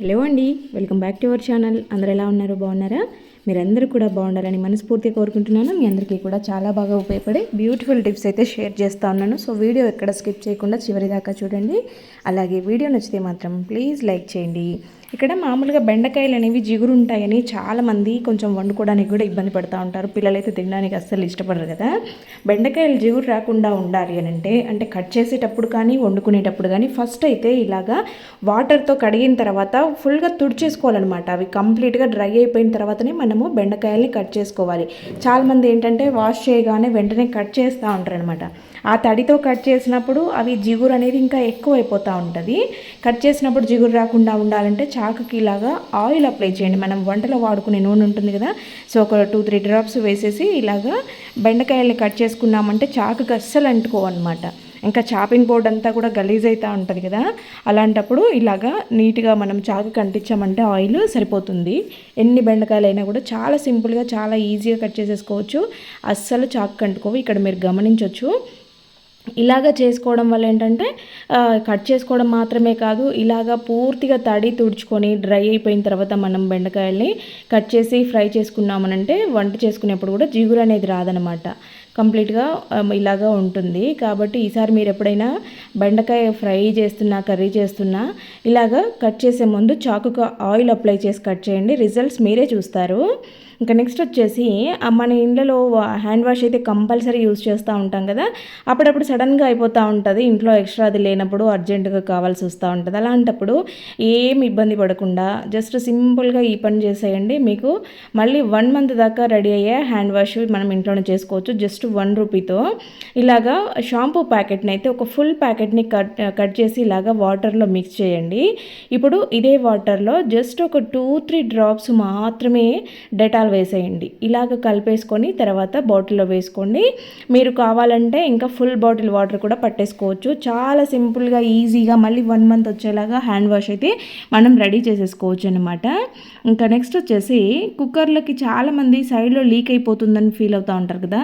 Hello అండి welcome back to our channel. అందరు ఎలా ఉన్నారు? బాగున్నారా? మీరందరూ కూడా బాగుండాలని మనస్ఫూర్తిగా కోరుకుంటున్నాను. మీ అందరికీ కూడా చాలా బాగా ఉపయోగపడే బ్యూటిఫుల్ టిప్స్ అయితే షేర్ చేస్తూ ఉన్నాను. సో వీడియో ఎక్కడ స్కిప్ చేయకుండా చివరి దాకా చూడండి. అలాగే వీడియో నచ్చితే మాత్రం ప్లీజ్ లైక్ చేయండి. ఇక్కడ మామూలుగా బెండకాయలు అనేవి జిగురు ఉంటాయని చాలామంది కొంచెం వండుకోవడానికి కూడా ఇబ్బంది పడుతూ ఉంటారు. పిల్లలైతే తినడానికి అస్సలు ఇష్టపడరు కదా. బెండకాయలు జిగురు రాకుండా ఉండాలి అని అంటే అంటే కట్ చేసేటప్పుడు కానీ వండుకునేటప్పుడు కానీ ఫస్ట్ అయితే ఇలాగా వాటర్తో కడిగిన తర్వాత ఫుల్గా తుడిచేసుకోవాలన్నమాట. అవి కంప్లీట్గా డ్రై అయిపోయిన తర్వాతనే మనము బెండకాయల్ని కట్ చేసుకోవాలి. చాలామంది ఏంటంటే వాష్ చేయగానే వెంటనే కట్ చేస్తూ ఉంటారు అనమాట ఆ తడితో కట్ చేసినప్పుడు అవి జిగురు అనేది ఇంకా ఎక్కువ అయిపోతూ ఉంటుంది. కట్ చేసినప్పుడు జిగురు రాకుండా ఉండాలంటే చాకుకి ఇలాగా ఆయిల్ అప్లై చేయండి. మనం వంటలో వాడుకునే నూనె ఉంటుంది కదా సో ఒక టూ త్రీ డ్రాప్స్ వేసేసి ఇలాగా బెండకాయల్ని కట్ చేసుకున్నామంటే చాకుకి అస్సలు అంటుకోవన్నమాట. ఇంకా చాపింగ్ బోర్డ్ అంతా కూడా గలీజ్ అవుతూ ఉంటుంది కదా అలాంటప్పుడు ఇలాగా నీట్గా మనం చాకు కంటించామంటే ఆయిల్ సరిపోతుంది. ఎన్ని బెండకాయలు అయినా కూడా చాలా సింపుల్గా చాలా ఈజీగా కట్ చేసేసుకోవచ్చు. అస్సలు చాకు కంటుకోవు. ఇక్కడ మీరు గమనించవచ్చు ఇలాగ చేసుకోవడం వల్ల ఏంటంటే కట్ చేసుకోవడం మాత్రమే కాదు ఇలాగ పూర్తిగా తడి తుడుచుకొని డ్రై అయిపోయిన తర్వాత మనం బెండకాయల్ని కట్ చేసి ఫ్రై చేసుకున్నామనంటే వంట చేసుకునేప్పుడు కూడా జిగురు అనేది రాదనమాట. కంప్లీట్గా ఇలాగా ఉంటుంది. కాబట్టి ఈసారి మీరు ఎప్పుడైనా బెండకాయ ఫ్రై చేస్తున్నా కర్రీ చేస్తున్నా ఇలాగా కట్ చేసే ముందు చాకుకు ఆయిల్ అప్లై చేసి కట్ చేయండి. రిజల్ట్స్ మీరే చూస్తారు. ఇంకా నెక్స్ట్ వచ్చేసి మన ఇండ్లలో హ్యాండ్ వాష్ అయితే కంపల్సరీ యూజ్ చేస్తూ ఉంటాం కదా. అప్పుడప్పుడు సడన్గా అయిపోతూ ఉంటుంది. ఇంట్లో ఎక్స్ట్రా అది లేనప్పుడు అర్జెంటుగా కావాల్సి వస్తూ ఉంటుంది. అలాంటప్పుడు ఏం ఇబ్బంది పడకుండా జస్ట్ సింపుల్గా ఈ పని చేసేయండి. మీకు మళ్ళీ వన్ మంత్ దాకా రెడీ అయ్యే హ్యాండ్ వాష్ మనం ఇంట్లోనే చేసుకోవచ్చు. జస్ట్ వన్ రూపీతో ఇలాగా షాంపూ ప్యాకెట్ని అయితే ఒక ఫుల్ ప్యాకెట్ని కట్ కట్ చేసి ఇలాగా వాటర్లో మిక్స్ చేయండి. ఇప్పుడు ఇదే వాటర్లో జస్ట్ ఒక టూ త్రీ డ్రాప్స్ మాత్రమే డెటాల్ వేసేయండి. ఇలాగ కలిపేసుకొని తర్వాత బాటిల్లో వేసుకోండి. మీరు కావాలంటే ఇంకా ఫుల్ బాటిల్ వాటర్ కూడా పట్టేసుకోవచ్చు. చాలా సింపుల్గా ఈజీగా మళ్ళీ వన్ మంత్ వచ్చేలాగా హ్యాండ్ వాష్ అయితే మనం రెడీ చేసేసుకోవచ్చు అనమాట ఇంకా నెక్స్ట్ వచ్చేసి కుక్కర్లకి చాలామంది సైడ్లో లీక్ అయిపోతుందని ఫీల్ అవుతూ ఉంటారు కదా.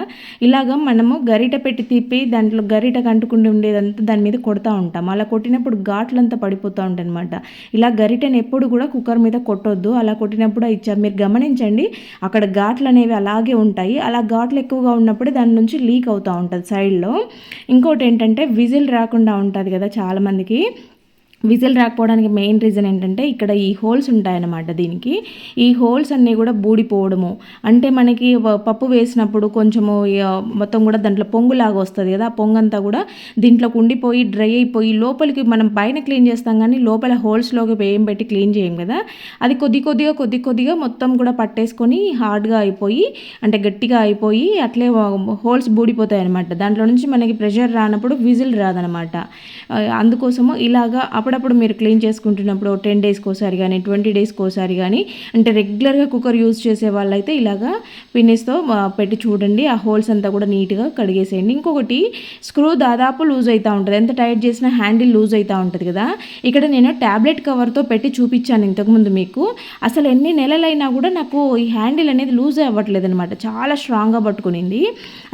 ఇలాగ మనము గరిట పెట్టి తిప్పి దాంట్లో గరిట కంటుకుండి ఉండేదంతా దాని మీద కొడతా ఉంటాం. అలా కొట్టినప్పుడు ఘాట్లంతా పడిపోతూ ఉంటాయి అనమాట ఇలా గరిటని ఎప్పుడు కూడా కుక్కర్ మీద కొట్టొద్దు. అలా కొట్టినప్పుడు ఇచ్చారు మీరు గమనించండి అక్కడ ఘాట్లు అనేవి అలాగే ఉంటాయి. అలా ఘాట్లు ఎక్కువగా ఉన్నప్పుడు దాని నుంచి లీక్ అవుతూ ఉంటుంది సైడ్లో. ఇంకోటి ఏంటంటే విజిల్ రాకుండా ఉంటుంది కదా చాలామందికి. విజిల్ రాకపోవడానికి మెయిన్ రీజన్ ఏంటంటే ఇక్కడ ఈ హోల్స్ ఉంటాయన్నమాట దీనికి. ఈ హోల్స్ అన్నీ కూడా బూడిపోవడము. అంటే మనకి పప్పు వేసినప్పుడు కొంచెము మొత్తం కూడా దాంట్లో పొంగులాగా వస్తుంది కదా. ఆ పొంగంతా కూడా దీంట్లో ఉండిపోయి డ్రై అయిపోయి లోపలికి మనం పైన క్లీన్ చేస్తాం కానీ లోపల హోల్స్లోకి వేయం పెట్టి క్లీన్ చేయం కదా. అది కొద్ది కొద్దిగా కొద్ది కొద్దిగా మొత్తం కూడా పట్టేసుకొని హార్డ్గా అయిపోయి అంటే గట్టిగా అయిపోయి అట్లే హోల్స్ బూడిపోతాయి అనమాట దాంట్లో నుంచి మనకి ప్రెషర్ రానప్పుడు విజిల్ రాదనమాట అందుకోసము ఇలాగా అప్పుడప్పుడు మీరు క్లీన్ చేసుకుంటున్నప్పుడు టెన్ డేస్కి ఒకసారి కానీ ట్వంటీ డేస్కి ఒకసారి కానీ అంటే రెగ్యులర్గా కుక్కర్ యూజ్ చేసే వాళ్ళైతే ఇలాగా పిన్నిస్తో పెట్టి చూడండి. ఆ హోల్స్ అంతా కూడా నీట్గా కడిగేసేయండి. ఇంకొకటి స్క్రూ దాదాపు లూజ్ అవుతూ ఉంటుంది. ఎంత టైట్ చేసినా హ్యాండిల్ లూజ్ అవుతూ ఉంటుంది కదా. ఇక్కడ నేను ట్యాబ్లెట్ కవర్తో పెట్టి చూపించాను ఇంతకుముందు మీకు. అసలు ఎన్ని నెలలైనా కూడా నాకు ఈ హ్యాండిల్ అనేది లూజ్ అవ్వట్లేదు అనమాట చాలా స్ట్రాంగ్గా పట్టుకునింది.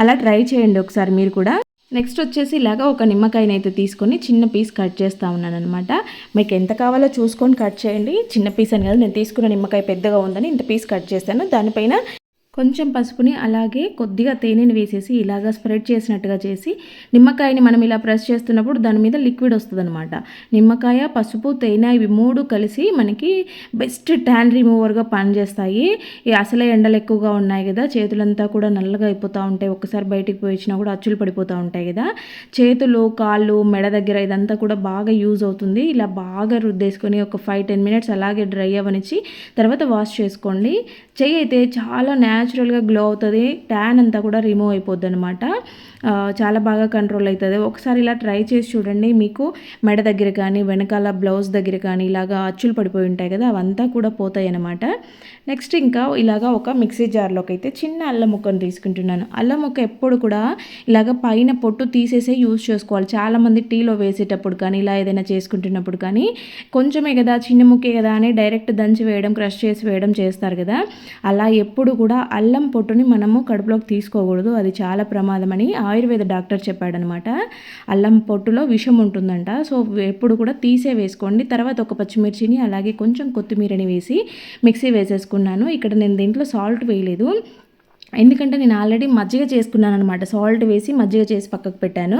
అలా ట్రై చేయండి ఒకసారి మీరు కూడా. నెక్స్ట్ వచ్చేసి ఇలాగా ఒక నిమ్మకాయని అయితే తీసుకొని చిన్న పీస్ కట్ చేస్తూ ఉన్నాను అనమాట మీకు ఎంత కావాలో చూసుకొని కట్ చేయండి. చిన్న పీస్ అని కదా నేను తీసుకున్న నిమ్మకాయ పెద్దగా ఉందని ఇంత పీస్ కట్ చేస్తాను దానిపైన కొంచెం పసుపుని అలాగే కొద్దిగా తేనెని వేసేసి ఇలాగా స్ప్రెడ్ చేసినట్టుగా చేసి నిమ్మకాయని మనం ఇలా ప్రెస్ చేస్తున్నప్పుడు దాని మీద లిక్విడ్ వస్తుంది అనమాట నిమ్మకాయ పసుపు తేనె ఇవి మూడు కలిసి మనకి బెస్ట్ ట్యాన్ రిమూవర్గా పనిచేస్తాయి. అసలే ఎండలు ఎక్కువగా ఉన్నాయి కదా చేతులంతా కూడా నల్లగా అయిపోతూ ఉంటాయి. ఒక్కసారి బయటికి పోయించినా కూడా అచ్చులు పడిపోతూ ఉంటాయి కదా. చేతులు కాళ్ళు మెడ దగ్గర ఇదంతా కూడా బాగా యూజ్ అవుతుంది. ఇలా బాగా రుద్దేసుకొని ఒక ఫైవ్ టెన్ మినిట్స్ అలాగే డ్రై అవ్వనిచ్చి తర్వాత వాష్ చేసుకోండి. చెయ్యి అయితే చాలా న్యాచురల్గా గ్లో అవుతుంది ట్యాన్ అంతా కూడా రిమూవ్ అయిపోద్ది అనమాట చాలా బాగా కంట్రోల్ అవుతుంది. ఒకసారి ఇలా ట్రై చేసి చూడండి. మీకు మెడ దగ్గర కానీ వెనకాల బ్లౌజ్ దగ్గర కానీ ఇలాగా అచ్చులు పడిపోయి ఉంటాయి కదా అవంతా కూడా పోతాయి అనమాట నెక్స్ట్ ఇంకా ఇలాగా ఒక మిక్సీ జార్లోకి అయితే చిన్న అల్లం ముక్కను తీసుకుంటున్నాను. అల్లం ముక్క ఎప్పుడు కూడా ఇలాగ పైన పొట్టు తీసేసే యూజ్ చేసుకోవాలి. చాలామంది టీలో వేసేటప్పుడు కానీ ఇలా ఏదైనా చేసుకుంటున్నప్పుడు కానీ కొంచెమే కదా చిన్న ముక్కే కదా అని డైరెక్ట్ దంచి వేయడం క్రష్ చేసి వేయడం చేస్తారు కదా. అలా ఎప్పుడు కూడా అల్లం పొట్టుని మనము కడుపులోకి తీసుకోకూడదు. అది చాలా ప్రమాదమని ఆయుర్వేద డాక్టర్ చెప్పాడనమాట అల్లం పొట్టులో విషం ఉంటుందంట సో ఎప్పుడు కూడా తీసే వేసుకోండి. తర్వాత ఒక పచ్చిమిర్చిని అలాగే కొంచెం కొత్తిమీరని వేసి మిక్సీ వేసేసుకున్నాను. ఇక్కడ నేను దీంట్లో సాల్ట్ వేయలేదు. ఎందుకంటే నేను ఆల్రెడీ మజ్జిగ చేసుకున్నాను అనమాట సాల్ట్ వేసి మజ్జిగ చేసి పక్కకు పెట్టాను.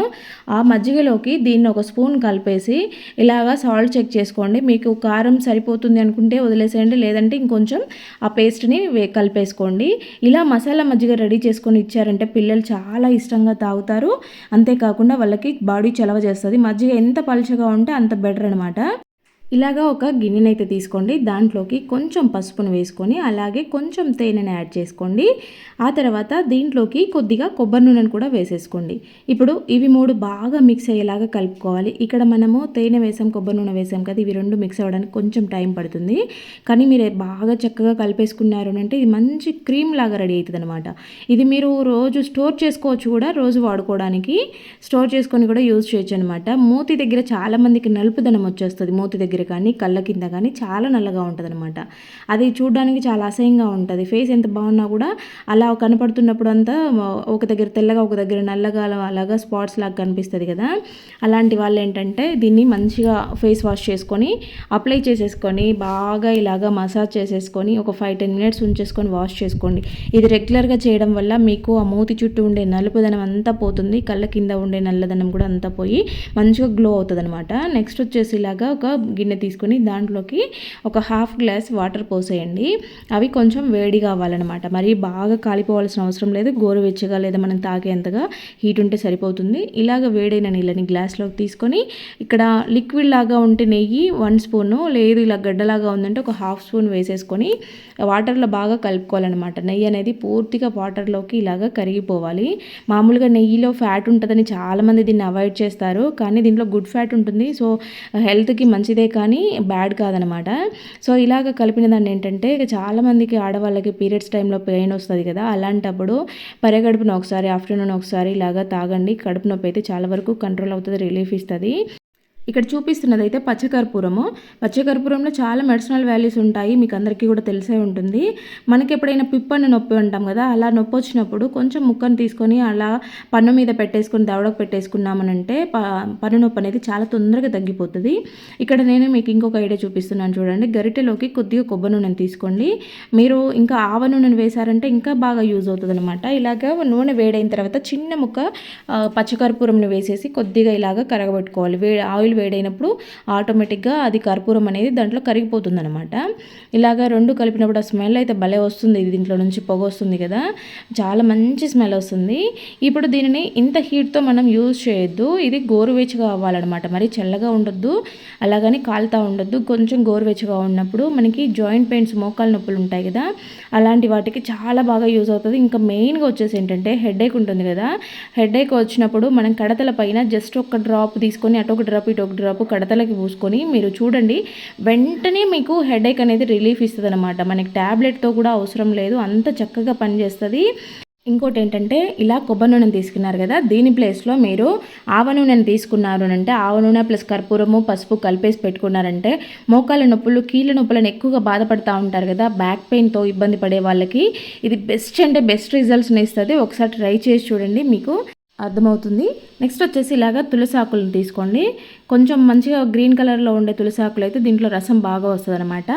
ఆ మజ్జిగలోకి దీన్ని ఒక స్పూన్ కలిపేసి ఇలాగా సాల్ట్ చెక్ చేసుకోండి. మీకు కారం సరిపోతుంది అనుకుంటే వదిలేసేయండి. లేదంటే ఇంకొంచెం ఆ పేస్ట్ని కలిపేసుకోండి. ఇలా మసాలా మజ్జిగ రెడీ చేసుకొని ఇచ్చారంటే పిల్లలు చాలా ఇష్టంగా తాగుతారు. అంతేకాకుండా వాళ్ళకి బాడీ చలవ చేస్తుంది. మజ్జిగ ఎంత పలుచగా ఉంటే అంత బెటర్ అనమాట ఇలాగా ఒక గిన్నెనైతే తీసుకోండి. దాంట్లోకి కొంచెం పసుపును వేసుకొని అలాగే కొంచెం తేనెని యాడ్ చేసుకోండి. ఆ తర్వాత దీంట్లోకి కొద్దిగా కొబ్బరి నూనెను కూడా వేసేసుకోండి. ఇప్పుడు ఇవి మూడు బాగా మిక్స్ అయ్యేలాగా కలుపుకోవాలి. ఇక్కడ మనము తేనె వేసాం కొబ్బరి నూనె వేసాం కదా ఇవి రెండు మిక్స్ అవ్వడానికి కొంచెం టైం పడుతుంది. కానీ మీరు బాగా చక్కగా కలిపేసుకున్నారు అంటే ఇది మంచి క్రీమ్ లాగా రెడీ అవుతుంది అనమాట ఇది మీరు రోజు స్టోర్ చేసుకోవచ్చు కూడా రోజు వాడుకోవడానికి. స్టోర్ చేసుకొని కూడా యూజ్ చేయొచ్చు అనమాట మూతి దగ్గర చాలామందికి నలుపుదనం వచ్చేస్తుంది మూతి దగ్గర. కానీ కళ్ళ కింద కానీ చాలా నల్లగా ఉంటుంది అనమాట అది చూడడానికి చాలా అసహ్యంగా ఉంటుంది. ఫేస్ ఎంత బాగున్నా కూడా అలా కనపడుతున్నప్పుడు అంతా ఒక దగ్గర తెల్లగా ఒక దగ్గర నల్లగా అలాగా స్పాట్స్ లాగా కనిపిస్తుంది కదా. అలాంటి వాళ్ళు ఏంటంటే దీన్ని మంచిగా ఫేస్ వాష్ చేసుకొని అప్లై చేసేసుకొని బాగా ఇలాగా మసాజ్ చేసేసుకొని ఒక ఫైవ్ టెన్ మినిట్స్ ఉంచేసుకొని వాష్ చేసుకోండి. ఇది రెగ్యులర్గా చేయడం వల్ల మీకు ఆ మూతి చుట్టూ ఉండే నలుపుదనం అంతా పోతుంది కళ్ళ కింద ఉండే నల్లదనం కూడా అంతా పోయి మంచిగా గ్లో అవుతుంది అనమాట నెక్స్ట్ వచ్చేసి ఇలాగా ఒక గిన్నె తీసుకుని దాంట్లోకి ఒక హాఫ్ గ్లాస్ వాటర్ పోసేయండి. అవి కొంచెం వేడి కావాలన్నమాట. మరి బాగా కాలిపోవాల్సిన అవసరం లేదు. గోరువెచ్చగా లేదా మనం తాగేంతగా హీట్ ఉంటే సరిపోతుంది. ఇలాగ వేడైన నీళ్ళని గ్లాస్లోకి తీసుకొని ఇక్కడ లిక్విడ్ లాగా ఉంటే నెయ్యి వన్ స్పూను లేదు ఇలా గడ్డలాగా ఉందంటే ఒక హాఫ్ స్పూన్ వేసేసుకొని వాటర్లో బాగా కలుపుకోవాలన్నమాట. నెయ్యి అనేది పూర్తిగా వాటర్లోకి ఇలాగ కరిగిపోవాలి. మామూలుగా నెయ్యిలో ఫ్యాట్ ఉంటుందని చాలామంది దీన్ని అవాయిడ్ చేస్తారు. కానీ దీంట్లో గుడ్ ఫ్యాట్ ఉంటుంది. సో హెల్త్కి మంచిదే కానీ బ్యాడ్ కాదనమాట. సో ఇలాగ కలిపిన దాన్ని ఏంటంటే ఇక చాలామందికి ఆడవాళ్ళకి పీరియడ్స్ టైంలో పెయిన్ వస్తుంది కదా అలాంటప్పుడు పరగడుపున ఒకసారి ఆఫ్టర్నూన్ ఒకసారి ఇలాగా తాగండి కడుపు నొప్పి అయితే చాలా వరకు కంట్రోల్ అవుతుంది రిలీఫ్ ఇస్తుంది. ఇక్కడ చూపిస్తున్నది అయితే పచ్చకర్పూరము. పచ్చకర్పూరంలో చాలా మెడిసినల్ వాల్యూస్ ఉంటాయి మీకు అందరికీ కూడా తెలిసే ఉంటుంది. మనకి ఎప్పుడైనా పిప్పని నొప్పి ఉంటాం కదా అలా నొప్పి వచ్చినప్పుడు కొంచెం ముక్కను తీసుకొని అలా పన్ను మీద పెట్టేసుకొని దవడకు పెట్టేసుకున్నామనంటే పన్ను నొప్పి అనేది చాలా తొందరగా తగ్గిపోతుంది. ఇక్కడ నేను మీకు ఇంకొక ఐడియా చూపిస్తున్నాను చూడండి. గరిటెలోకి కొద్దిగా కొబ్బరి నూనెను తీసుకోండి. మీరు ఇంకా ఆవ నూనెను వేశారంటే ఇంకా బాగా యూజ్ అవుతుంది అనమాట ఇలాగ నూనె వేడైన తర్వాత చిన్న ముక్క పచ్చకర్పూరంను వేసేసి కొద్దిగా ఇలాగ కరగబెట్టుకోవాలి. వే ఆయిల్ వేడైనప్పుడు ఆటోమేటిక్గా అది కర్పూరం అనేది దాంట్లో కరిగిపోతుంది అనమాట ఇలాగా రెండు కలిపినప్పుడు ఆ స్మెల్ అయితే భలే వస్తుంది. దీంట్లో నుంచి పొగ వస్తుంది కదా. చాలా మంచి స్మెల్ వస్తుంది. ఇప్పుడు దీనిని ఇంత హీట్తో మనం యూజ్ చేయొద్దు. ఇది గోరువెచ్చగా అవ్వాలన్నమాట. మరి చల్లగా ఉండొద్దు. అలాగని కాలుతా ఉండొద్దు. కొంచెం గోరువెచ్చగా ఉన్నప్పుడు మనకి జాయింట్ పెయిన్స్ మోకాల నొప్పులు ఉంటాయి కదా. అలాంటి వాటికి చాలా బాగా యూజ్ అవుతుంది. ఇంకా మెయిన్గా వచ్చేసి ఏంటంటే హెడేక్ ఉంటుంది కదా. హెడేక్ వచ్చినప్పుడు మనం కడతల పైన జస్ట్ ఒక డ్రాప్ తీసుకొని అటు ఒక డ్రాప్ ఇటు ఒక డ్రాప్ కడతలకి పూసుకొని మీరు చూడండి వెంటనే మీకు హెడేక్ అనేది రిలీఫ్ ఇస్తుంది అనమాట మనకి ట్యాబ్లెట్తో కూడా అవసరం లేదు అంత చక్కగా పనిచేస్తుంది. ఇంకోటి ఏంటంటే ఇలా కొబ్బరి నూనె తీసుకున్నారు కదా దీని ప్లేస్లో మీరు ఆవ నూనెను తీసుకున్నారు అంటే ఆవ నూనె ప్లస్ కర్పూరము పసుపు కలిపేసి పెట్టుకున్నారంటే మోకాళ్ళ నొప్పులు కీళ్ళ నొప్పులను ఎక్కువగా బాధపడుతూ ఉంటారు కదా బ్యాక్ పెయిన్తో ఇబ్బంది పడే వాళ్ళకి ఇది బెస్ట్ అంటే బెస్ట్ రిజల్ట్స్ని ఇస్తుంది. ఒకసారి ట్రై చేసి చూడండి మీకు. అర్థమవుతుంది. నెక్స్ట్ వచ్చేసి ఇలాగ తులసి ఆకులను తీసుకోండి. కొంచెం మంచిగా గ్రీన్ కలర్లో ఉండే తులసాకులు అయితే దీంట్లో రసం బాగా వస్తుంది అనమాట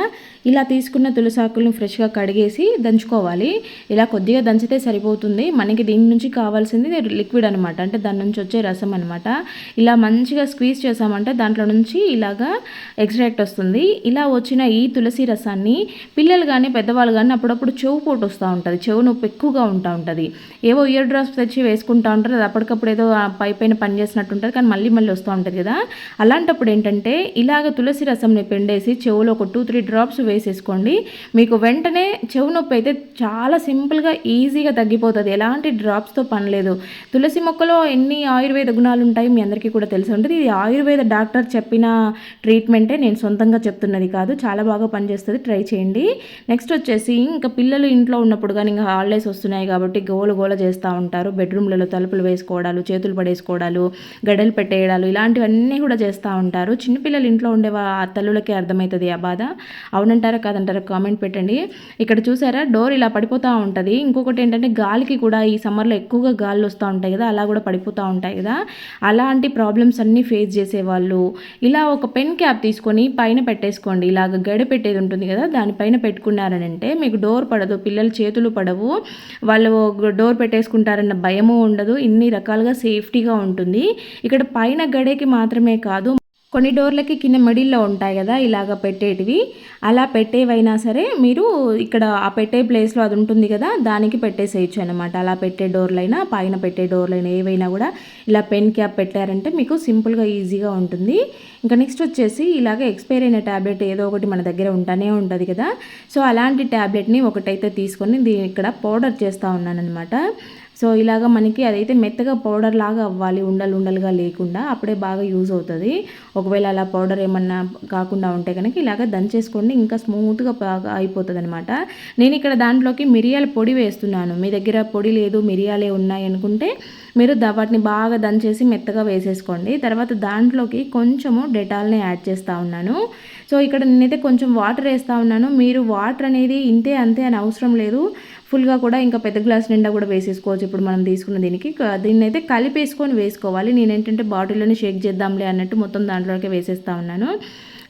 ఇలా తీసుకున్న తులసాకులను ఫ్రెష్గా కడిగేసి దంచుకోవాలి. ఇలా కొద్దిగా దంచితే సరిపోతుంది. మనకి దీని నుంచి కావాల్సింది లిక్విడ్ అనమాట అంటే దాని నుంచి వచ్చే రసం అనమాట ఇలా మంచిగా స్క్వీజ్ చేసామంటే దాంట్లో నుంచి ఇలాగా ఎక్స్ట్రాక్ట్ వస్తుంది. ఇలా వచ్చిన ఈ తులసి రసాన్ని పిల్లలు కానీ పెద్దవాళ్ళు కానీ అప్పుడప్పుడు చెవు పోటు వస్తూ ఉంటుంది. చెవు నొప్పి ఎక్కువగా ఉంటా ఉంటుంది. ఏవో ఇయర్ డ్రాప్స్ తెచ్చి వేసుకుంటా ఉంటారు. అప్పటికప్పుడు ఏదో పై పైన పని చేసినట్టు ఉంటుంది కానీ మళ్ళీ మళ్ళీ వస్తూ ఉంటుంది కదా. అలాంటప్పుడు ఏంటంటే ఇలాగ తులసి రసంని పిండేసి చెవులో ఒక టూ త్రీ డ్రాప్స్ వేసేసుకోండి. మీకు వెంటనే చెవు నొప్పి అయితే చాలా సింపుల్గా ఈజీగా తగ్గిపోతుంది. ఎలాంటి డ్రాప్స్తో పని లేదు. తులసి మొక్కలో ఎన్ని ఆయుర్వేద గుణాలు ఉంటాయి మీ అందరికీ కూడా తెలిసి ఉంటుంది. ఇది ఆయుర్వేద డాక్టర్ చెప్పిన ట్రీట్మెంటే నేను సొంతంగా చెప్తున్నది కాదు. చాలా బాగా పనిచేస్తుంది. ట్రై చేయండి. నెక్స్ట్ వచ్చేసి ఇంకా పిల్లలు ఇంట్లో ఉన్నప్పుడు కానీ ఇంకా హాలిడేస్ వస్తున్నాయి కాబట్టి గోల గోల చేస్తూ ఉంటారు. బెడ్రూమ్లలో తలుపులు వేసుకొని పడేసుకోవడాలు చేతులు పడేసుకోవడాలు గడలు పెట్టేయడాలు ఇలాంటివన్నీ కూడా చేస్తూ ఉంటారు. చిన్నపిల్లలు ఇంట్లో ఉండే ఆ తల్లులకి అర్థమవుతుంది ఆ బాధ. అవునంటారా కాదంటారా కామెంట్ పెట్టండి. ఇక్కడ చూసారా డోర్ ఇలా పడిపోతూ ఉంటుంది. ఇంకొకటి ఏంటంటే గాలికి కూడా ఈ సమ్మర్లో ఎక్కువగా గాలి వస్తూ ఉంటాయి కదా అలా కూడా పడిపోతూ ఉంటాయి కదా. అలాంటి ప్రాబ్లమ్స్ అన్నీ ఫేస్ చేసేవాళ్ళు. ఇలా ఒక పెన్ క్యాప్ తీసుకొని పైన పెట్టేసుకోండి. ఇలాగ గడ పెట్టేది ఉంటుంది కదా దానిపైన పెట్టుకున్నారని అంటే మీకు డోర్ పడదు పిల్లల చేతులు పడవు. వాళ్ళు డోర్ పెట్టేసుకుంటారన్న భయము ఉండదు. ఇన్ని అన్ని రకాలుగా సేఫ్టీగా ఉంటుంది. ఇక్కడ పైన గడేకి మాత్రమే కాదు కొన్ని డోర్లకి కింద మిడిల్లో ఉంటాయి కదా ఇలాగ పెట్టేటివి. అలా పెట్టేవైనా సరే మీరు ఇక్కడ ఆ పెట్టే ప్లేస్లో అది ఉంటుంది కదా దానికి పెట్టేసేయచ్చు అనమాట అలా పెట్టే డోర్లైనా పైన పెట్టే డోర్లైనా ఏవైనా కూడా ఇలా పెన్ క్యాప్ పెట్టారంటే మీకు సింపుల్గా ఈజీగా ఉంటుంది. ఇంకా నెక్స్ట్ వచ్చేసి ఇలాగ ఎక్స్పైర్ అయిన ట్యాబ్లెట్ ఏదో ఒకటి మన దగ్గర ఉంటానే ఉంటుంది కదా. సో అలాంటి ట్యాబ్లెట్ని ఒకటైతే తీసుకొని దీని ఇక్కడ పౌడర్ చేస్తూ ఉన్నానమాట సో ఇలాగ మనకి అదైతే మెత్తగా పౌడర్ లాగా అవ్వాలి ఉండలు ఉండలుగా లేకుండా అప్పుడే బాగా యూజ్ అవుతుంది. ఒకవేళ అలా పౌడర్ ఏమన్నా కాకుండా ఉంటే కనుక ఇలాగ దంచేసుకోండి ఇంకా స్మూత్గా బాగా అయిపోతుంది అనమాట నేను ఇక్కడ దాంట్లోకి మిరియాల పొడి వేస్తున్నాను. మీ దగ్గర పొడి లేదు మిరియాలే ఉన్నాయి అనుకుంటే మీరు వాటిని బాగా దంచేసి మెత్తగా వేసేసుకోండి. తర్వాత దాంట్లోకి కొంచెము డెటాల్ని యాడ్ చేస్తూ ఉన్నాను. సో ఇక్కడ నేనైతే కొంచెం వాటర్ వేస్తూ ఉన్నాను. మీరు వాటర్ అనేది ఇంతే అంతే అని అవసరం లేదు. ఫుల్గా కూడా ఇంకా పెద్ద గ్లాస్ నిండా కూడా వేసేసుకోవచ్చు. ఇప్పుడు మనం తీసుకున్న దీనికి దీన్ని అయితే కలిపేసుకొని వేసుకోవాలి. నేను ఏంటంటే బాటిల్లోనే షేక్ చేద్దాంలే అన్నట్టు మొత్తం దాంట్లోకి వేసేస్తా ఉన్నాను.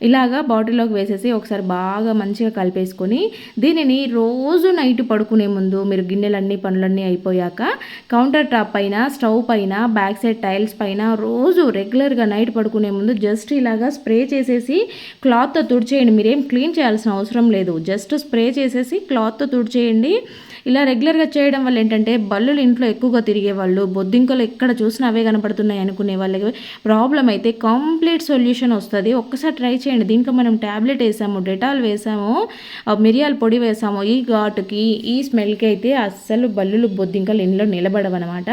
ఇలాగా బాటిల్లోకి వేసేసి ఒకసారి బాగా మంచిగా కలిపేసుకొని దీనిని రోజు నైట్ పడుకునే ముందు మీరు గిన్నెలన్నీ పనులన్నీ అయిపోయాక కౌంటర్ టాప్ పైన స్టవ్ పైన బ్యాక్ సైడ్ టైల్స్ పైన రోజు రెగ్యులర్గా నైట్ పడుకునే ముందు జస్ట్ ఇలాగా స్ప్రే చేసేసి క్లాత్తో తుడిచేయండి. మీరేం క్లీన్ చేయాల్సిన అవసరం లేదు. జస్ట్ స్ప్రే చేసేసి క్లాత్తో తుడిచేయండి. ఇలా రెగ్యులర్గా చేయడం వల్ల ఏంటంటే బల్లులు ఇంట్లో ఎక్కువగా తిరిగే వాళ్ళు బొద్దింకలు ఎక్కడ చూసినా అవే కనపడుతున్నాయి అనుకునే వాళ్ళకి ప్రాబ్లం అయితే కంప్లీట్ సొల్యూషన్ వస్తుంది. ఒక్కసారి ట్రై చేయండి. దీంట్లో మనం ట్యాబ్లెట్ వేసాము డెటాల్ వేసాము ఆ మిరియాల పొడి వేసాము ఈ ఘాటుకి ఈ స్మెల్కి అయితే అస్సలు బల్లులు బొద్దింకలు ఇంట్లో నిలబడవన్నమాట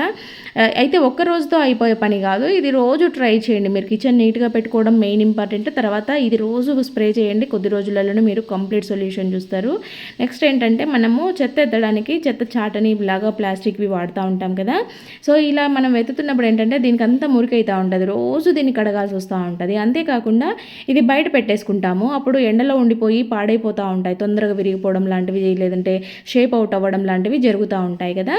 అయితే ఒక్క రోజుతో అయిపోయే పని కాదు. ఇది రోజు ట్రై చేయండి. మీరు కిచెన్ నీట్గా పెట్టుకోవడం మెయిన్ ఇంపార్టెంట్. తర్వాత ఇది రోజు స్ప్రే చేయండి. కొద్ది రోజులలోనే మీరు కంప్లీట్ సొల్యూషన్ చూస్తారు. నెక్స్ట్ ఏంటంటే మనము చెత్త ఎత్తడానికి మనకి చెత్త చాటని లాగా ప్లాస్టిక్వి వాడుతూ ఉంటాం కదా. సో ఇలా మనం వెతుతున్నప్పుడు ఏంటంటే దీనికి అంతా మురికైతూ ఉంటుంది. రోజు దీన్ని కడగాల్సి వస్తూ ఉంటుంది. అంతేకాకుండా ఇది బయట పెట్టేసుకుంటాము. అప్పుడు ఎండలో ఉండిపోయి పాడైపోతూ ఉంటాయి. తొందరగా విరిగిపోవడం లాంటివి లేదంటే షేప్ అవుట్ అవ్వడం లాంటివి జరుగుతూ ఉంటాయి కదా.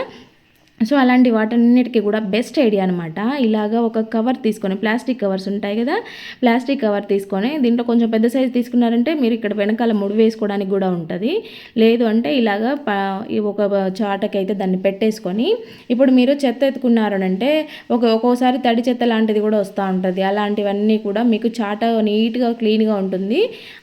సో అలాంటి వాటన్నిటికీ కూడా బెస్ట్ ఐడియా అనమాట ఇలాగా ఒక కవర్ తీసుకొని ప్లాస్టిక్ కవర్స్ ఉంటాయి కదా ప్లాస్టిక్ కవర్ తీసుకొని దీంట్లో కొంచెం పెద్ద సైజ్ తీసుకున్నారంటే మీరు ఇక్కడ వెనకాల ముడి వేసుకోవడానికి కూడా ఉంటుంది. లేదు అంటే ఇలాగా ఒక చాటకి అయితే దాన్ని పెట్టేసుకొని ఇప్పుడు మీరు చెత్త ఎత్తుకున్నారనంటే ఒక ఒక్కోసారి తడి చెత్త లాంటిది కూడా వస్తూ ఉంటుంది. అలాంటివన్నీ కూడా మీకు చాట నీట్గా క్లీన్గా ఉంటుంది.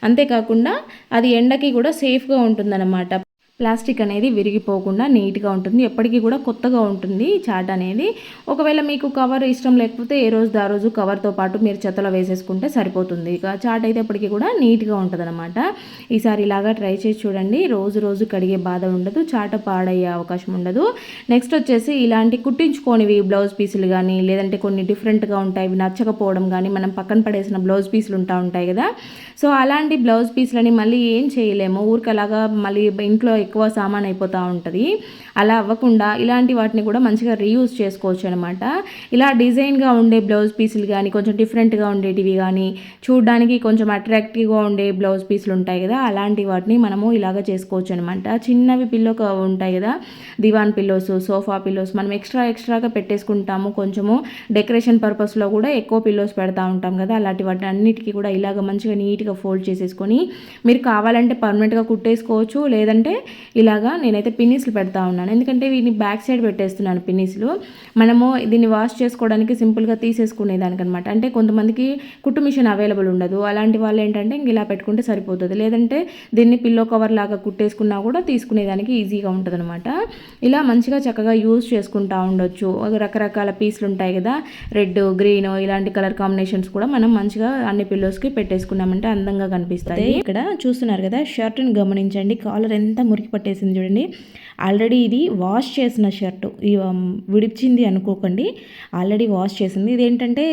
అంతేకాకుండా అది ఎండకి కూడా సేఫ్గా ఉంటుందన్నమాట. ప్లాస్టిక్ అనేది విరిగిపోకుండా నీట్గా ఉంటుంది. ఎప్పటికీ కూడా కొత్తగా ఉంటుంది చాట్ అనేది. ఒకవేళ మీకు కవర్ ఇష్టం లేకపోతే ఏ రోజు ఆ రోజు కవర్తో పాటు మీరు చెత్తలో వేసేసుకుంటే సరిపోతుంది. ఇక చాట్ అయితే ఎప్పటికీ కూడా నీట్గా ఉంటుంది అనమాట ఈసారి ఇలాగా ట్రై చేసి చూడండి. రోజు రోజు కడిగే బాధ ఉండదు. చాట పాడయ్యే అవకాశం ఉండదు. నెక్స్ట్ వచ్చేసి ఇలాంటి కుట్టించుకోనివి బ్లౌజ్ పీసులు కానీ లేదంటే కొన్ని డిఫరెంట్గా ఉంటాయి. ఇవి నచ్చకపోవడం కానీ మనం పక్కన పడేసిన బ్లౌజ్ పీసులు ఉంటా ఉంటాయి కదా. సో అలాంటి బ్లౌజ్ పీసులని మళ్ళీ ఏం చేయలేము. ఊరికి అలాగా మళ్ళీ ఇంట్లో ఎక్కువ సామాన్ అయిపోతూ ఉంటుంది. అలా అవ్వకుండా ఇలాంటి వాటిని కూడా మంచిగా రీయూజ్ చేసుకోవచ్చు అనమాట ఇలా డిజైన్గా ఉండే బ్లౌజ్ పీసులు కానీ కొంచెం డిఫరెంట్గా ఉండేటివి కానీ చూడడానికి కొంచెం అట్రాక్టివ్గా ఉండే బ్లౌజ్ పీసులు ఉంటాయి కదా అలాంటి వాటిని మనము ఇలాగ చేసుకోవచ్చు అనమాట చిన్నవి పిల్లో ఉంటాయి కదా దివాన్ పిల్లోస్ సోఫా పిల్లోస్ మనం ఎక్స్ట్రా ఎక్స్ట్రాగా పెట్టేసుకుంటాము. కొంచెము డెకరేషన్ పర్పస్లో కూడా ఎక్కువ పిల్లోస్ పెడతా ఉంటాం కదా అలాంటి వాటి అన్నిటికీ కూడా ఇలాగ మంచిగా నీట్గా ఫోల్డ్ చేసేసుకొని మీరు కావాలంటే పర్మనెంట్గా కుట్టేసుకోవచ్చు లేదంటే ఇలాగా నేనైతే పిన్నీసులు పెడతా ఉన్నాను. ఎందుకంటే వీటిని బ్యాక్ సైడ్ పెట్టేస్తున్నాను పిన్నీసులు. మనము దీన్ని వాష్ చేసుకోవడానికి సింపుల్గా తీసేసుకునే దానికనమాట అంటే కొంతమందికి కుట్టు మిషన్ అవైలబుల్ ఉండదు. అలాంటి వాళ్ళు ఏంటంటే ఇంక ఇలా పెట్టుకుంటే సరిపోతుంది. లేదంటే దీన్ని పిల్లో కవర్ లాగా కుట్టేసుకున్నా కూడా తీసుకునేదానికి ఈజీగా ఉంటుంది ఇలా మంచిగా చక్కగా యూజ్ చేసుకుంటా ఉండొచ్చు. రకరకాల పీసులు ఉంటాయి కదా రెడ్ గ్రీన్ ఇలాంటి కలర్ కాంబినేషన్స్ కూడా మనం మంచిగా అన్ని పిల్లోస్కి పెట్టేసుకున్నామంటే అందంగా కనిపిస్తాయి. ఇక్కడ చూస్తున్నారు కదా షర్ట్ని గమనించండి. కాలర్ ఎంత మురికి పట్టేసింది చూడండి. ఆల్రెడీ ఇది వాష్ చేసిన షర్ట్. విడిచింది అనుకోకండి. ఆల్రెడీ వాష్ చేసింది. ఇది ఏంటంటే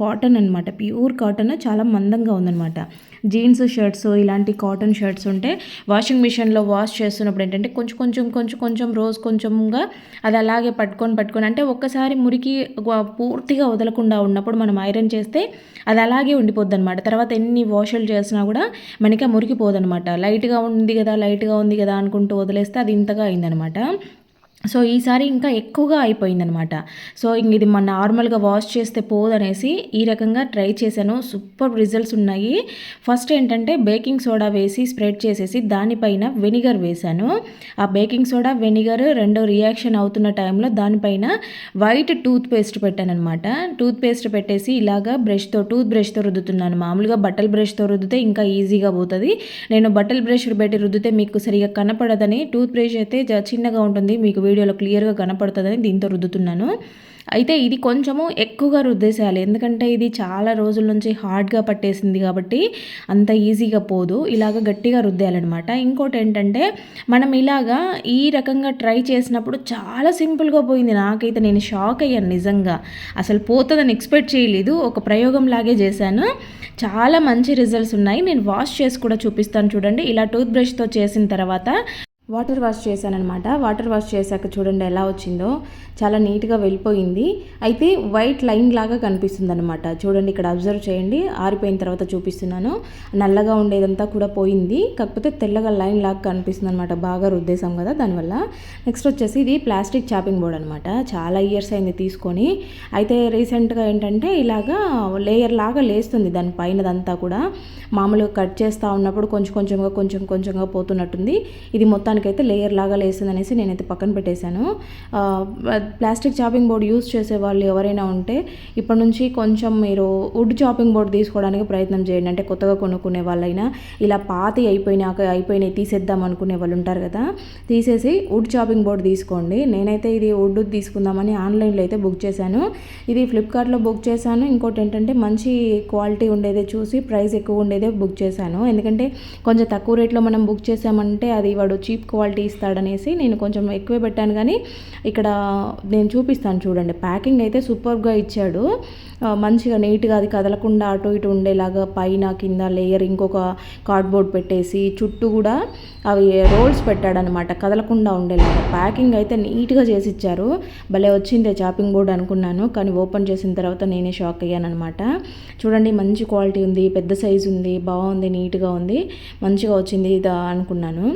కాటన్ అనమాట ప్యూర్ కాటన్ చాలా మందంగా ఉందన్నమాట. జీన్స్ షర్ట్స్ ఇలాంటి కాటన్ షర్ట్స్ ఉంటే వాషింగ్ మిషన్లో వాష్ చేస్తున్నప్పుడు ఏంటంటే కొంచెం కొంచెం కొంచెం కొంచెం రోజు కొంచెంగా అది అలాగే పట్టుకొని పట్టుకొని అంటే ఒక్కసారి మురికి పూర్తిగా వదలకుండా ఉన్నప్పుడు మనం ఐరన్ చేస్తే అది అలాగే ఉండిపోద్ది అనమాట తర్వాత ఎన్ని వాషులు చేసినా కూడా మనకి ఆ మురికిపోదనమాట లైట్గా ఉంది కదా లైట్గా ఉంది కదా అనుకుంటూ వదిలేస్తే అది ఇంతగా అయిందనమాట సో ఈసారి ఇంకా ఎక్కువగా అయిపోయిందనమాట. సో ఇంక ఇది మన నార్మల్గా వాష్ చేస్తే పోదనేసి ఈ రకంగా ట్రై చేశాను. సూపర్ రిజల్ట్స్ ఉన్నాయి. ఫస్ట్ ఏంటంటే బేకింగ్ సోడా వేసి స్ప్రెడ్ చేసేసి దానిపైన వెనిగర్ వేశాను. ఆ బేకింగ్ సోడా వెనిగర్ రెండో రియాక్షన్ అవుతున్న టైంలో దానిపైన వైట్ టూత్ పేస్ట్ పెట్టాను అనమాట టూత్ పేస్ట్ పెట్టేసి ఇలాగా బ్రష్తో టూత్ బ్రష్తో రుద్దుతున్నాను. మామూలుగా బట్టల బ్రష్తో రుద్దితే ఇంకా ఈజీగా పోతుంది. నేను బట్టల బ్రష్ పెట్టి రుద్దితే మీకు సరిగా కనపడదని టూత్ బ్రష్ అయితే జ- చిన్నగా ఉంటుంది. మీకు వీడియోలో క్లియర్గా కనపడుతుందని దీంతో రుద్దుతున్నాను. అయితే ఇది కొంచెము ఎక్కువగా రుద్దేసేయాలి. ఎందుకంటే ఇది చాలా రోజుల నుంచి హార్డ్గా పట్టేసింది కాబట్టి అంత ఈజీగా పోదు. ఇలాగ గట్టిగా రుద్దేయాలన్నమాట. ఇంకోటి ఏంటంటే మనం ఇలాగా ఈ రకంగా ట్రై చేసినప్పుడు చాలా సింపుల్గా పోయింది. నాకైతే నేను షాక్ అయ్యాను నిజంగా. అసలు పోతుందని ఎక్స్పెక్ట్ చేయలేదు. ఒక ప్రయోగం లాగే చేశాను. చాలా మంచి రిజల్ట్స్ ఉన్నాయి. నేను వాష్ చేసి కూడా చూపిస్తాను చూడండి. ఇలా టూత్ బ్రష్తో చేసిన తర్వాత వాటర్ వాష్ చేశానమాట వాటర్ వాష్ చేశాక చూడండి ఎలా వచ్చిందో. చాలా నీట్గా వెళ్ళిపోయింది. అయితే వైట్ లైన్ లాగా కనిపిస్తుంది అనమాట చూడండి ఇక్కడ అబ్జర్వ్ చేయండి. ఆరిపోయిన తర్వాత చూపిస్తున్నాను. నల్లగా ఉండేదంతా కూడా పోయింది. కాకపోతే తెల్లగా లైన్ లాగా కనిపిస్తుంది అనమాట బాగా రుద్దేశాం కదా దానివల్ల. నెక్స్ట్ వచ్చేసి ఇది ప్లాస్టిక్ చాపింగ్ బోర్డ్ అనమాట చాలా ఇయర్స్ అయింది తీసుకొని. అయితే రీసెంట్గా ఏంటంటే ఇలాగా లేయర్ లాగా లేస్తుంది దాని పైనదంతా కూడా. మామూలుగా కట్ చేస్తూ ఉన్నప్పుడు కొంచెం కొంచెంగా కొంచెం కొంచెంగా పోతున్నట్టుంది. ఇది మొత్తం మొత్తానికైతే లేయర్ లాగా లేస్తుంది అనేసి నేనైతే పక్కన పెట్టేశాను. ప్లాస్టిక్ చాపింగ్ బోర్డ్ యూస్ చేసే వాళ్ళు ఎవరైనా ఉంటే ఇప్పటి నుంచి కొంచెం మీరు వుడ్ చాపింగ్ బోర్డ్ తీసుకోవడానికి ప్రయత్నం చేయండి. అంటే కొత్తగా కొనుక్కునే వాళ్ళైనా ఇలా పాతి అయిపోయినాక అయిపోయినాయి తీసేద్దాం అనుకునే వాళ్ళు ఉంటారు కదా తీసేసి వుడ్ చాపింగ్ బోర్డ్ తీసుకోండి. నేనైతే ఇది వుడ్ తీసుకుందామని ఆన్లైన్లో అయితే బుక్ చేశాను. ఇది ఫ్లిప్కార్ట్లో బుక్ చేశాను. ఇంకోటి ఏంటంటే మంచి క్వాలిటీ ఉండేదే చూసి ప్రైస్ ఎక్కువ ఉండేదే బుక్ చేశాను. ఎందుకంటే కొంచెం తక్కువ రేట్లో మనం బుక్ చేసామంటే అది వాడు చీప్ క్వాలిటీ ఇస్తాడనేసి నేను కొంచెం ఎక్కువే పెట్టాను కానీ ఇక్కడ నేను చూపిస్తాను చూడండి. ప్యాకింగ్ అయితే సూపర్గా ఇచ్చాడు. మంచిగా నీట్గా అది కదలకుండా అటు ఇటు ఉండేలాగా పైన కింద లేయర్ ఇంకొక కార్డ్బోర్డ్ పెట్టేసి చుట్టూ కూడా అవి రోల్స్ పెట్టాడనమాట కదలకుండా ఉండేలాగా ప్యాకింగ్ అయితే నీట్గా చేసి ఇచ్చారు. భలే వచ్చిందే చాపింగ్ బోర్డ్ అనుకున్నాను కానీ ఓపెన్ చేసిన తర్వాత నేనే షాక్ అయ్యాను అనమాట చూడండి మంచి క్వాలిటీ ఉంది పెద్ద సైజు ఉంది బాగుంది నీట్గా ఉంది మంచిగా వచ్చింది ఇది అనుకున్నాను.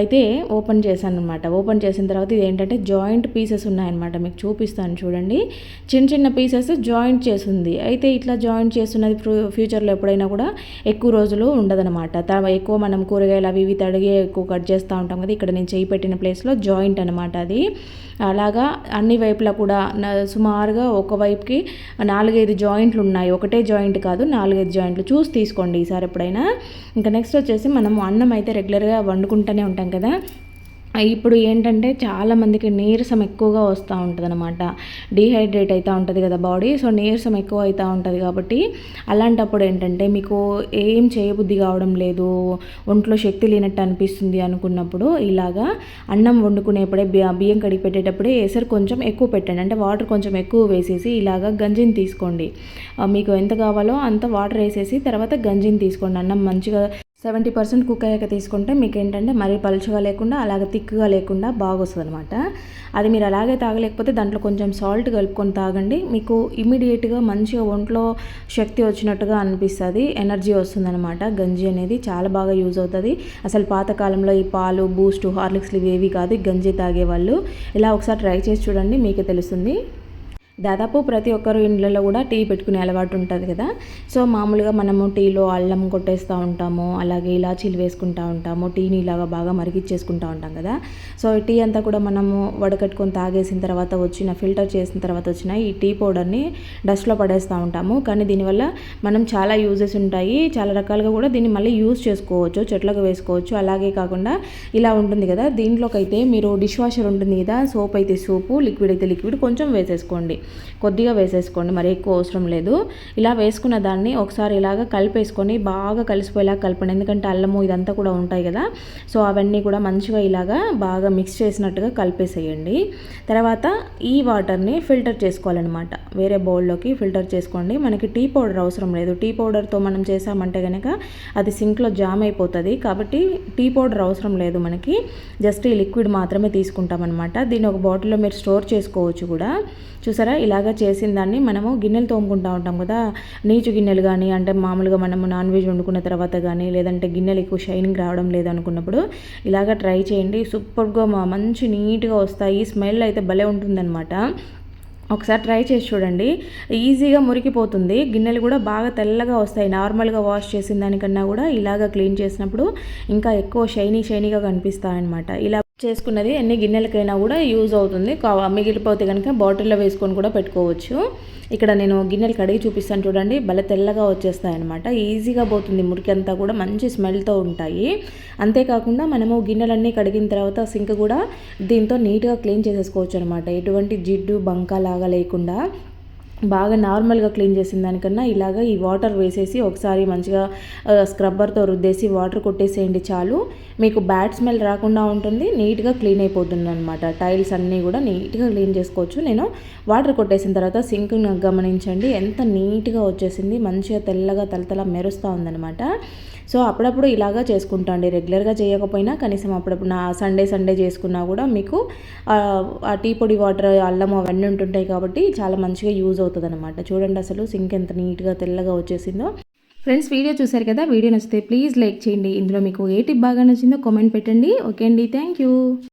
అయితే ఓపెన్ చేశాను అనమాట ఓపెన్ చేసిన తర్వాత ఇది ఏంటంటే జాయింట్ పీసెస్ ఉన్నాయన్నమాట. మీకు చూపిస్తాను చూడండి. చిన్న చిన్న పీసెస్ జాయింట్ చేసింది అయితే ఇట్లా జాయింట్ చేస్తున్నది ఫ్యూచర్లో ఎప్పుడైనా కూడా ఎక్కువ రోజులు ఉండదన్నమాట. త- ఎక్కువ మనం కూరగాయలు అవి ఇవి తడిగి ఎక్కువ కట్ చేస్తూ ఉంటాం కదా ఇక్కడ నేను చేయి పెట్టిన ప్లేస్లో జాయింట్ అనమాట అది. అలాగా అన్ని వైపులా కూడా సుమారుగా ఒక వైపుకి నాలుగైదు జాయింట్లు ఉన్నాయి. ఒకటే జాయింట్ కాదు నాలుగైదు జాయింట్లు. చూసి తీసుకోండి ఈసారి ఎప్పుడైనా. ఇంకా నెక్స్ట్ వచ్చేసి మనం అన్నం అయితే రెగ్యులర్గా వండుకుంటూనే ఉంటాం కదా. ఇప్పుడు ఏంటంటే చాలామందికి నీరసం ఎక్కువగా వస్తూ ఉంటుంది అనమాట డీహైడ్రేట్ అవుతూ ఉంటుంది కదా బాడీ సో నీరసం ఎక్కువ అవుతూ ఉంటుంది కాబట్టి అలాంటప్పుడు ఏంటంటే మీకు ఏం చేయబుద్ధి కావడం లేదు ఒంట్లో శక్తి లేనట్టు అనిపిస్తుంది అనుకున్నప్పుడు ఇలాగా అన్నం వండుకునేప్పుడే బియ్యం కడిగి పెట్టేటప్పుడే ఎసరు కొంచెం ఎక్కువ పెట్టండి. అంటే వాటర్ కొంచెం ఎక్కువ వేసేసి ఇలాగా గంజిని తీసుకోండి. మీకు ఎంత కావాలో అంత వాటర్ వేసేసి తర్వాత గంజిని తీసుకోండి. అన్నం మంచిగా సెవెంటీ పర్సెంట్ కుక్ అయ్యాక తీసుకుంటే మీకు ఏంటంటే మరీ పలుచగా లేకుండా అలాగే తిక్కుగా లేకుండా బాగా వస్తుంది అనమాట అది మీరు అలాగే తాగలేకపోతే దాంట్లో కొంచెం సాల్ట్ కలుపుకొని తాగండి. మీకు ఇమీడియట్గా మంచిగా ఒంట్లో శక్తి వచ్చినట్టుగా అనిపిస్తుంది ఎనర్జీ వస్తుందన్నమాట గంజి అనేది చాలా బాగా యూజ్ అవుతుంది. అసలు పాతకాలంలో ఈ పాలు బూస్ట్ హార్లిక్స్లు ఇవి ఏవి కాదు గంజి తాగేవాళ్ళు. ఇలా ఒకసారి ట్రై చేసి చూడండి మీకే తెలుస్తుంది. దాదాపు ప్రతి ఒక్కరు ఇండ్లలో కూడా టీ పెట్టుకునే అలవాటు ఉంటుంది కదా. సో మామూలుగా మనము టీలో అల్లం కొట్టేస్తూ ఉంటాము అలాగే ఇలాచీలు వేసుకుంటూ ఉంటాము టీని ఇలాగా బాగా మరిగిచ్చేసుకుంటూ ఉంటాం కదా. సో ఈ టీ అంతా కూడా మనము వడకట్టుకొని తాగేసిన తర్వాత వచ్చిన ఫిల్టర్ చేసిన తర్వాత వచ్చిన ఈ టీ పౌడర్ని డస్ట్లో పడేస్తూ ఉంటాము. కానీ దీనివల్ల మనం చాలా యూజెస్ ఉంటాయి. చాలా రకాలుగా కూడా దీన్ని మళ్ళీ యూజ్ చేసుకోవచ్చు చెట్లకు వేసుకోవచ్చు. అలాగే కాకుండా ఇలా ఉంటుంది కదా దీంట్లోకి అయితే మీరు డిష్ వాషర్ ఉంటుంది కదా సోప్ అయితే సోపు లిక్విడ్ అయితే లిక్విడ్ కొంచెం వేసేసుకోండి. కొద్దిగా వేసేసుకోండి మరి ఎక్కువ అవసరం లేదు. ఇలా వేసుకున్న దాన్ని ఒకసారి ఇలాగ కలిపేసుకొని బాగా కలిసిపోయేలా కలపండి. ఎందుకంటే అల్లము ఇదంతా కూడా ఉంటాయి కదా. సో అవన్నీ కూడా మంచిగా ఇలాగా బాగా మిక్స్ చేసినట్టుగా కలిపేసేయండి. తర్వాత ఈ వాటర్ని ఫిల్టర్ చేసుకోవాలన్నమాట. వేరే బౌల్లోకి ఫిల్టర్ చేసుకోండి. మనకి టీ పౌడర్ అవసరం లేదు. టీ పౌడర్తో మనం చేసామంటే కనుక అది సింక్లో జామ్ అయిపోతుంది. కాబట్టి టీ పౌడర్ అవసరం లేదు మనకి. జస్ట్ ఈ లిక్విడ్ మాత్రమే తీసుకుంటామన్నమాట. దీన్ని ఒక బాటిల్లో మీరు స్టోర్ చేసుకోవచ్చు కూడా. చూసారా? ఇలాగ చేసిన దాన్ని మనము గిన్నెలు తోముకుంటూ ఉంటాం కదా? నీచు గిన్నెలు కానీ అంటే మామూలుగా మనము నాన్ వెజ్ వండుకున్న తర్వాత కానీ లేదంటే గిన్నెలు ఎక్కువ షైనింగ్ రావడం లేదనుకున్నప్పుడు ఇలాగ ట్రై చేయండి. సూపర్గా మంచి నీట్గా వస్తాయి. స్మెల్ అయితే భలే ఉంటుందన్నమాట. ఒకసారి ట్రై చేసి చూడండి. ఈజీగా మురికిపోతుంది. గిన్నెలు కూడా బాగా తెల్లగా వస్తాయి. నార్మల్గా వాష్ చేసిన దానికన్నా కూడా ఇలాగ క్లీన్ చేసినప్పుడు ఇంకా ఎక్కువ షైనీ షైనీగా కనిపిస్తాయన్నమాట. ఇలా చేసుకున్నది. ఎన్ని గిన్నెలకైనా కూడా యూజ్ అవుతుంది. మిగిలిపోతే కనుక బాటిల్లో వేసుకొని కూడా పెట్టుకోవచ్చు. ఇక్కడ నేను గిన్నెలు కడిగి చూపిస్తాను చూడండి. భలే తెల్లగా వచ్చేస్తాయి అనమాట ఈజీగా పోతుంది. మురికి అంతా కూడా మంచి స్మెల్తో ఉంటాయి. అంతేకాకుండా మనము గిన్నెలన్నీ కడిగిన తర్వాత సింక్ కూడా దీంతో నీట్గా క్లీన్ చేసేసుకోవచ్చు అనమాట ఎటువంటి జిడ్డు బంక లాగా లేకుండా బాగా నార్మల్గా క్లీన్ చేసిన దానికన్నా ఇలాగ ఈ వాటర్ వేసేసి ఒకసారి మంచిగా స్క్రబ్బర్తో రుద్దేసి వాటర్ కొట్టేసేయండి చాలు. మీకు బ్యాడ్ స్మెల్ రాకుండా ఉంటుంది నీట్గా క్లీన్ అయిపోతుంది అనమాట టైల్స్ అన్నీ కూడా నీట్గా క్లీన్ చేసుకోవచ్చు. నేను వాటర్ కొట్టేసిన తర్వాత సింక్ గమనించండి ఎంత నీట్గా వచ్చేసింది. మంచిగా తెల్లగా తలతల మెరుస్తూ ఉందనమాట సో అప్పుడప్పుడు ఇలాగా చేసుకుంటా అండి. రెగ్యులర్గా చేయకపోయినా కనీసం అప్పుడప్పుడు నా సండే సండే చేసుకున్నా కూడా మీకు ఆ టీ పొడి వాటర్ అల్లం అవన్నీ ఉంటుంటాయి కాబట్టి చాలా మంచిగా యూజ్ అవుతుంది అనమాట చూడండి అసలు సింక్ ఎంత నీట్గా తెల్లగా వచ్చేసిందో. ఫ్రెండ్స్ వీడియో చూసారు కదా? వీడియో నచ్చితే ప్లీజ్ లైక్ చేయండి. ఇందులో మీకు ఏ టిప్ బాగా నచ్చిందో కామెంట్ పెట్టండి. ఓకే అండి. Thank you.